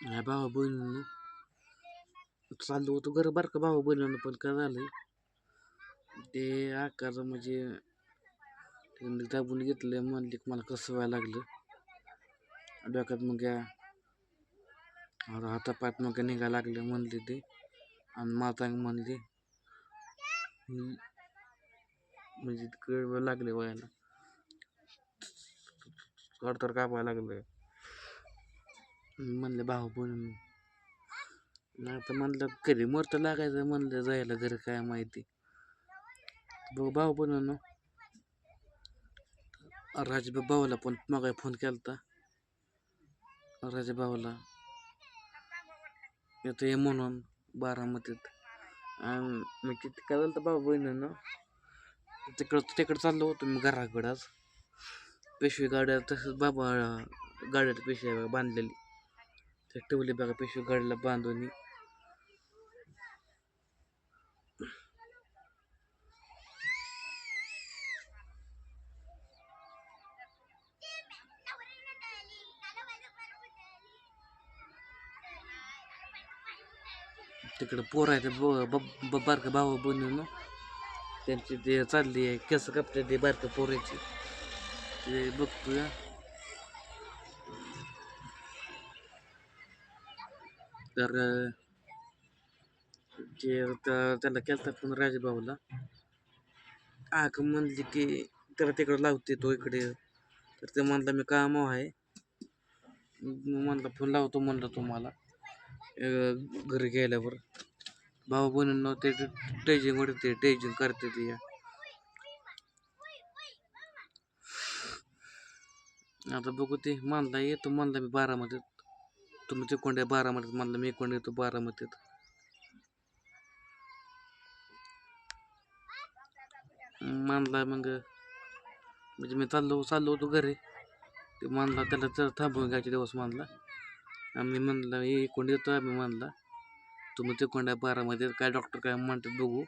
ह्या भावा बहिणीनं. चाललो होतो घर बरं का भावा बहिणीनं पण काय झालंय? ते आकार म्हणजे त्यांनी दाबून घेतलं म्हणले की मला कसं व्हायला लागलं. डोक्यात मग या आता हातापायात मग निघायला लागले म्हणले ते. आणि माता म्हणली "हम्म." म्हणजे कळ लागले वयाला. तर कापायला लागलं. म्हणलं भाऊ बहिणी नाही तर म्हणलं कधी मरत लागायचं म्हणलं जायला घरी काय माहिती. बघ भाऊ बहिणीनं राजबा भाऊला पण मग फोन केलता. राजा भावाला येतो ये म्हणून बारामतीत. आणि मी किती काय झालं भाऊ बहिणीनं? तिकडं तिकडं चाललो होतो मी घराकडं आज. गाड्या तसंच बाबा गाड्यात पेशव्या बांधलेली. ते ठेवली बघा पिशवी गाडीला बांधून. तिकडं पोर आहे ते ब बारका भाऊ बहिणीनं त्यांची ते चालली आहे केस कापते ते बारकं पोराची. ते बघतोय. तर ते तर त्याला केलता पण राजभाऊला. आक म्हणली की त्याला तिकडं लावते तो इकडे. तर ते म्हणला मी काम आहे? म्हणला फोन लावतो म्हणलं तुम्हाला. घरी गेल्यावर. भाऊ बनून नव्हते टेजिंग वाढते टेजिंग करते ते. या आता बघू ते म्हणला येतो म्हणला मी बारामध्ये तुम्ही तिकोंड बारामतीत म्हणलं मी कोण येतो बारामतीत. मानला मग म्हणजे मी चाललो चाललो होतो घरी. ते मानला त्याला तर थांबवून घ्यायचे दिवस मानला आम्ही म्हणलं हे कोण येतो आम्ही म्हणला. तुम्ही तिकोंड बारामध्ये काय डॉक्टर काय म्हणतात बघू.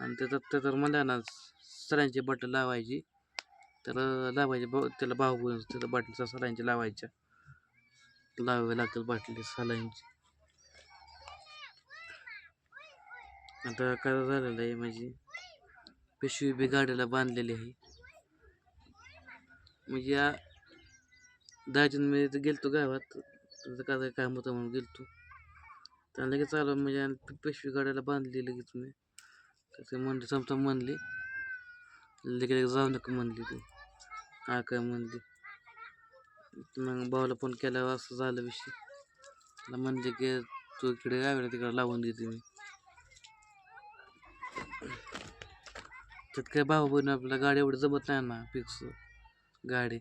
आणि त्याच्यात ते तर म्हणल्या ना सरांची बॉटल लावायची. त्याला लावायची भाऊ त्याला भाऊ त्याला बाटलीचा सरांची लावायच्या. लावावे लागतील बाटली सलाईनची आता काय झालेलं आहे माझी पिशवी बी गाडीला बांधलेली आहे. म्हणजे या दहाजन मी इथं गेलतो गावात त्याचं काय काम होतं म्हणून गेलतो. त्याला लगेच चालू म्हणजे आणि पिशवी गाड्याला बांधली लगेच मी. तर ते म्हणले समजा म्हणली लगेच जाऊ नका म्हणली ती. हा काय म्हणली. मग भावाला फोन केल्यावर असं झालं विषय. त्याला म्हणले की तू इकडे गावाला तिकडे लावून देते मी. त्यात काय भाऊ बहिणी आपल्याला गाडी एवढी जमत नाही ना फिक्स गाडी.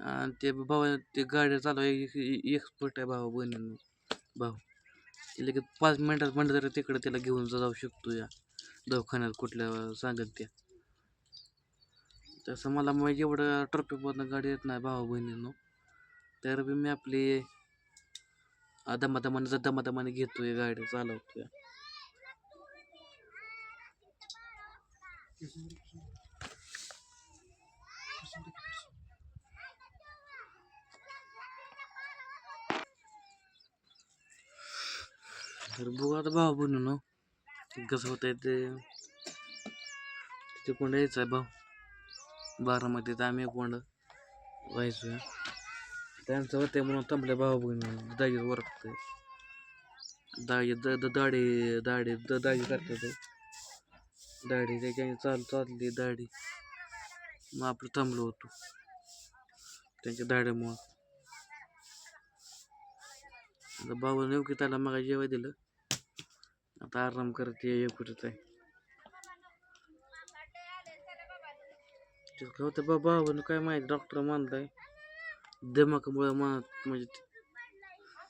आणि ते भाऊ ते गाडी चालव एक्सपर्ट आहे भाऊ बहिणी भाऊ. ते लगेच पाच मिनटात म्हणलं तरी तिकडे त्याला घेऊन जाऊ शकतो या. दवाखान्यात कुठल्या सांगत त्या. तसं मला मग एवढं ट्रॉफिकमधनं गाडी येत नाही भाऊ बहिणींनो. तर बी मी आपली दमादमाने दमादमाने घेतोय गाडी चालवतोय. तर बघू आता भाऊ बहिणीनो कसं होत आहे ते. तिथे कोण यायचं आहे भाऊ? बारामतीत आम्ही कोण व्हायचो. त्यांचं होते म्हणून थांबले भाऊ बहिणी. दागी वरकते. दागी द द- दाढी दाढी द दागी करते ते. दाढी त्याच्या चाल चालली दाढी. मग आपलं थांबलो होतो. त्यांच्या दाढीमुळं आता भाऊ नेमकी त्याला मग जेवाय दिलं. आता आराम करत ये कुठंच आहे. काय होतं बाबा भावानं काय माहिती डॉक्टर मानलाय दिमागामुळे मान म्हणजे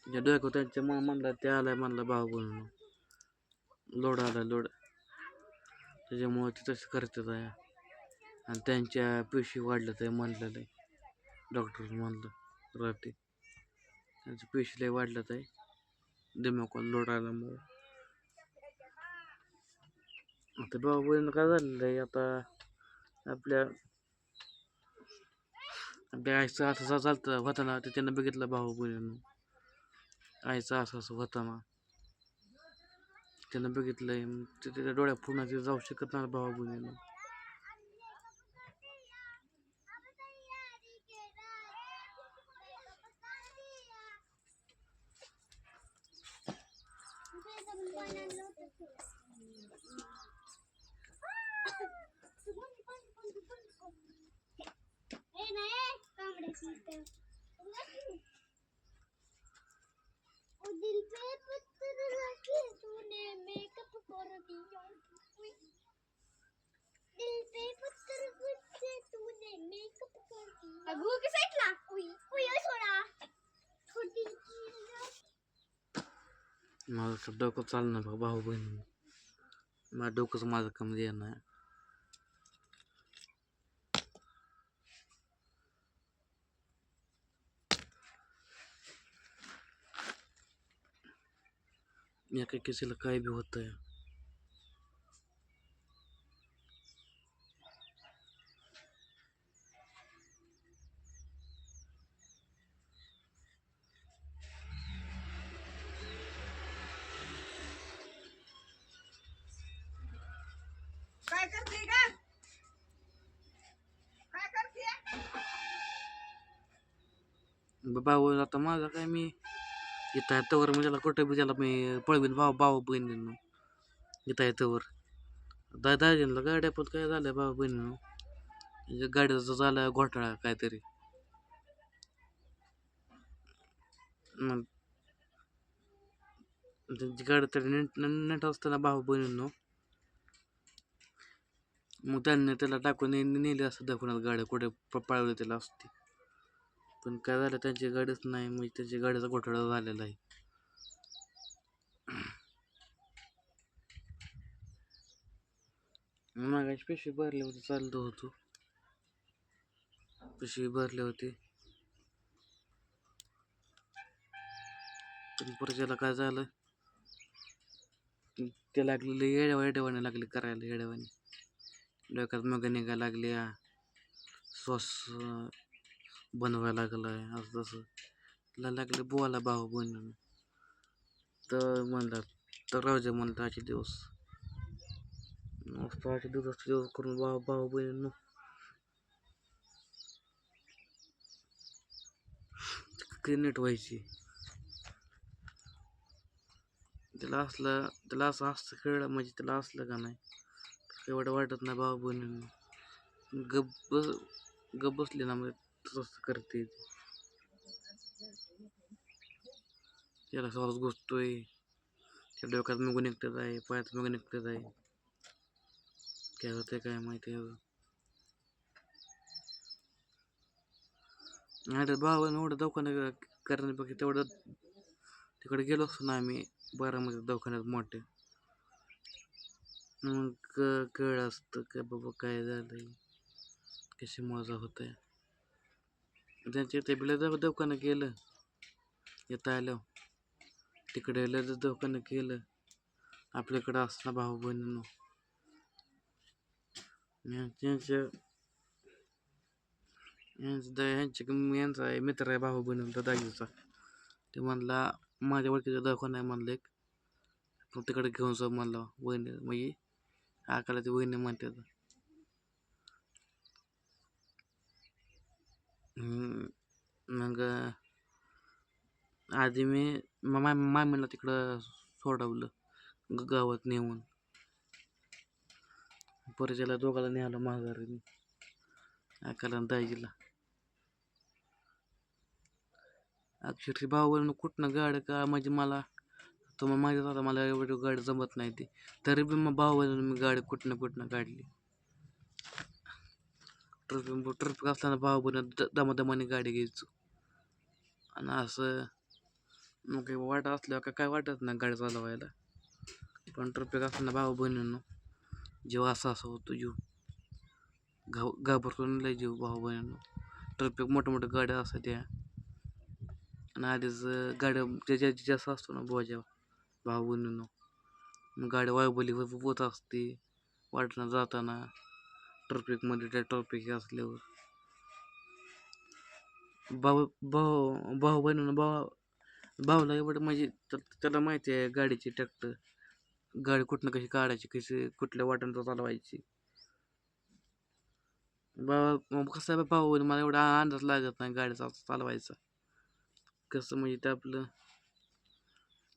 ज्या त्याच्या त्यांच्या मा म्हणला ते आलाय मानला भाऊ म्हणून. लोड आला लोड. त्याच्यामुळे ते तसं करतात आहे आणि त्यांच्या पेशी वाढल्या ते म्हणलेलं. आहे डॉक्टर म्हणलं राहते. त्यांचं पेशी लय वाढल्यात आहे दिमागाला लोड आल्यामुळे. आता बाबा काय झालेलं आहे? आता आपल्या आईचं असं चालतं होतं ना ते त्यानं बघितलं भाऊ बहिणीनं आईचं असं असं होताना त्यानं बघितलंय मग ते त्याच्या डोळ्या पूर्ण ते जाऊ शकत नाही भावा बहिणीनं माझं डोकं चालणार बघ भाऊ बहीण. माझं डोकंच माझं कमी येणार एका केसीला काय बी होतंय काय करते का काय करते भाऊ आता माझा इथं आहे तवर म्हणजे त्याला कुठं बी त्याला मी पळवीन भाऊ भाऊ बहिणीनं. इथं आहे तवर. दा दाजींला गाड्या पण काय झाल्या भाऊ बहिणीनं? म्हणजे गाड्याचा झाला घोटाळा काहीतरी. मग त्यांची गाडी तरी नीट नीट असताना भाऊ बहिणीनं. मग त्यांनी त्याला टाकून नेली असं दाखवण्यात गाड्या कुठे प- पळवली त्याला असते पण काय झालं त्यांची गाडीच नाही म्हणजे त्यांची गाडीचा घोटाळा झालेला आहे. मागाशी पिशवी भरली होती चालतो होतो. पिशवी भरली होती. पण परत काय झालं? ते लागलेले येड्या येड्यावाने लागले करायला येड्यावाने डोक्यात मग निघायला लागल्या श्वास बनवायला लागलाय असं तसं. तिला लागले बोवाला भाऊ बहिणीनं तर म्हणलं तर राहू म्हणलं आजचे दिवस. मस्त आजचे दिवस दिवस करून भाऊ भाऊ बहिणीनं क्रिनेट व्हायची. त्याला असलं त्याला असं असतं खेळलं म्हणजे त्याला असलं का नाही. एवढं वाटत नाही भाऊ बहिणीनं गप बस गप बसली ना म्हणजे तसंच करते. त्याला सहज घुसतोय. त्या डोक्यात मग निघतच आहे पायात मग निघतच आहे. काय होते काय माहिती आहे भाव एवढं दवाखाना करण्यापेक्षा तेवढं तिकडे गेलो असतो ना आम्ही बारामध्ये दवाखान्यात मोठे. मग क- असतं काय बाबा काय झालंय कशामुळे होत आहे त्यांच्या इथे बिला दव दवाखानं केलं. येता आलं. तिकडे लगेच दवाखानं केलं. आपल्याकडं असणार भाऊ बहिणीनं. यांच्या यांचे यांचा आहे मित्र आहे भाऊ बहिणीचा दागीचा ते म्हणला माझ्या ओळखीचा दवाखाना आहे म्हणलं एक. तिकडे घेऊन जाऊ म्हणला वहिनी म्हणजे आकाला ती वहिनी म्हणतात. मग आधी मी मा मामीला तिकडं सोडवलं ग- गावात नेऊन. परिचयाला दोघाला न्यायला माघारी अकाला आकाला आणि दाजीला. अक्षरशः भाऊ कुठनं गाडी का म्हणजे मला तो मग माहिती होता मला एवढी गाडी जमत नाही ती. तरी बी मग भाऊ मी गाडी कुठनं कुठनं काढली. ट्रफिक ट्रफिक असताना भाऊ बनत दमादमाने गाडी घ्यायचो आणि असं मग काही वाटत असल्यावर का काय वाटत नाही गाडी चालवायला पण ट्रफिक असताना भाऊ बहिणींनो जीव असा असा होतो जीव घाव घाबरतून लय जीव भाऊ बहिणींनो ट्रफिक मोठ्या मोठ्या गाड्या असतात त्या आणि आधीच गाड्या ज्याच्या जास्त असतो ना बोजा भाऊ बहिणींनो मग गाडी वायबली होत असते वाटणं जाताना ट्रॉफिकमध्ये त्या टॉपिक असल्यावर. भाऊ भाऊ भाऊ बहिणीनं भाऊ भाऊला एवढं म्हणजे त्याला माहिती आहे गाडीची ट्रॅक्टर गाडी कुठनं कशी काढायची कशी कुठल्या वाटण चालवायची. बाबा कसं आहे भाऊ मला एवढा अंदाज लागत नाही गाडीचा चालवायचा. कसं म्हणजे ते आपलं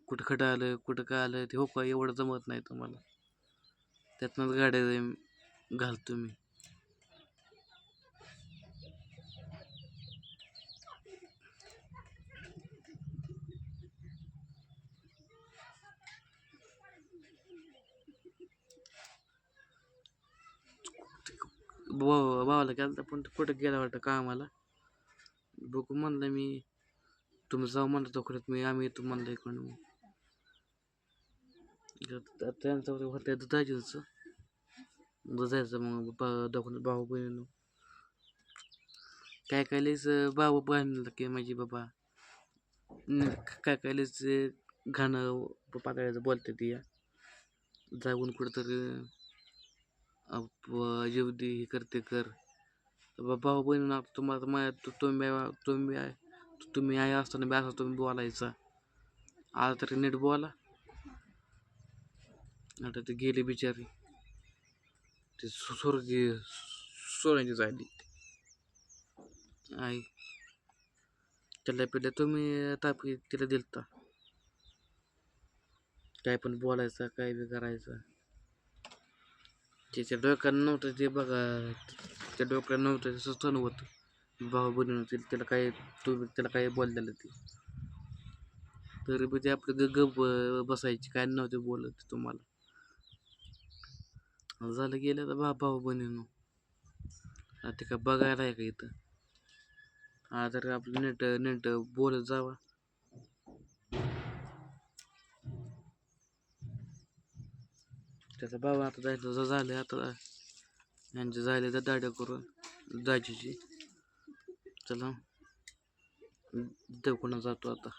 कुठं खटं आलं कुठं काय आलं ते हो का एवढं जमत नाही तुम्हाला. त्यातनंच गाड्या घालतो मी. भाऊ भावाला गेला पण तो कुठं गेला वाटतं कामाला? बघू म्हणलं मी. तुम्ही जाऊ म्हणलं तोपर्यंत मी आम्ही येतो म्हणलं इकडून. तर त्यांचं होतं दुधाजीचं दुधायचं मग बा दखून भाऊ बहिणीनं. काय काय लईच भाऊ बहिणीला की माझी बाबा. काय काय लईच घाणं पातळ्याचं बोलते ती. या जाऊन कुठंतरी अप- दे हे करते कर। बा- भाऊ बहिणीनं ना तुम्हाला तर माहीत तुम्ही तुम्ही आहे तुम्ही आहे असताना बी असा तुम्ही बोलायचा आता तरी नीट बोला। आता ते गेले बिचारी। ते सु- स्वर्गीय सोन्याची झाली आई। त्याला पिल्या तुम्ही ताप तिला दिलता काय पण बोलायचं काय बी करायचं त्याच्या डोक्यानं नव्हतं ते बघा त्या डोक्यानं नव्हतं तसं सण होतं. भाऊ बहिणी त्याला काय तुम्ही त्याला काय बोललेलं ते तरी बी ते आपलं गप बसायची काय नव्हते बोलत तुम्हाला. झालं गेलं तर बा भाऊ बहिणीनं. आता ते काय बघायला आहे का इथं? हा तर आपलं नेट नेट बोलत जावा. त्याचा बाबा आता जायचं झालं आता. यांचे झाले तर दाड्या करून दाजीची चला. दवाखान्यात जातो आता.